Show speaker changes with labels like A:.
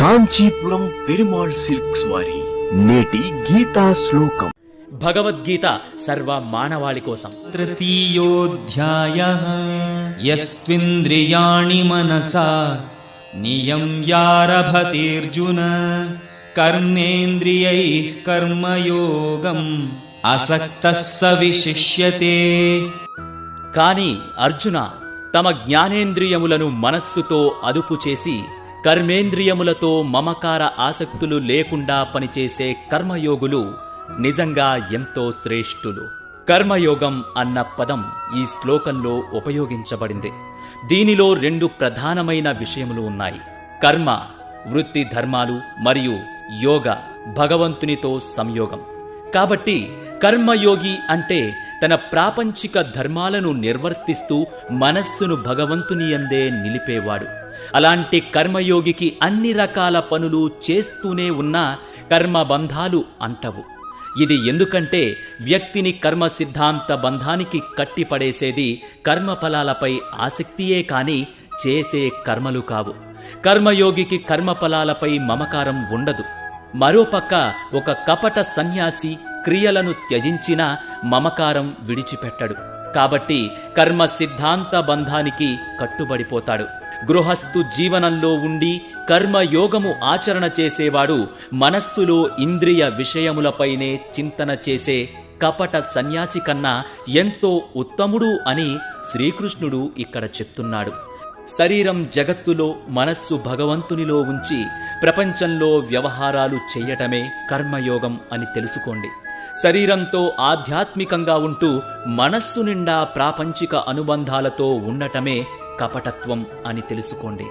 A: Kanchipuram Perumal silks వారి నేటి గీతా శ్లోకం.
B: భగవద్గీత సర్వ మానవాళి కోసం.
C: తృతీయోధ్యాయ యస్వింద్రియాణి మనసా నియమ్యారభతేర్జున కర్మేంద్రియై కర్మయోగం అసక్త విశిష్యతే
B: కాని అర్జున తమ జ్ఞానేంద్రియములను మనస్సుతో అదుపు చేసి కర్మేంద్రియములతో మమకార ఆసక్తులు లేకుండా పనిచేసే కర్మయోగులు నిజంగా ఎంతో శ్రేష్ఠులు. కర్మయోగం అన్న పదం ఈ శ్లోకంలో ఉపయోగించబడింది. దీనిలో రెండు ప్రధానమైన విషయములు ఉన్నాయి. కర్మ వృత్తి ధర్మాలు మరియు యోగ భగవంతునితో సంయోగం. కాబట్టి కర్మయోగి అంటే తన ప్రాపంచిక ధర్మాలను నిర్వర్తిస్తూ మనస్సును భగవంతుని అందే నిలిపేవాడు. అలాంటి కర్మయోగికి అన్ని రకాల పనులు చేస్తూనే ఉన్నా కర్మబంధాలు అంటవు. ఇది ఎందుకంటే వ్యక్తిని కర్మ సిద్ధాంత బంధానికి కట్టిపడేసేది కర్మఫలాలపై ఆసక్తియే కాని చేసే కర్మలు కావు. కర్మయోగికి కర్మఫలాలపై మమకారం ఉండదు. మరోపక్క ఒక కపట సన్యాసి క్రియలను త్యజించిన మమకారం విడిచిపెట్టడు. కాబట్టి కర్మ సిద్ధాంత బంధానికి కట్టుబడిపోతాడు. గృహస్థు జీవనంలో ఉండి కర్మయోగము ఆచరణ చేసేవాడు మనస్సులో ఇంద్రియ విషయములపైనే చింతన చేసే కపట సన్యాసి కన్నా ఎంతో ఉత్తముడు అని శ్రీకృష్ణుడు ఇక్కడ చెప్తున్నాడు. శరీరం జగత్తులో మనస్సు భగవంతునిలో ఉంచి ప్రపంచంలో వ్యవహారాలు చెయ్యటమే కర్మయోగం అని తెలుసుకోండి. శరీరంతో ఆధ్యాత్మికంగా ఉంటూ మనస్సు నిండా ప్రాపంచిక అనుబంధాలతో ఉండటమే కపటత్వం అని తెలుసుకోండి.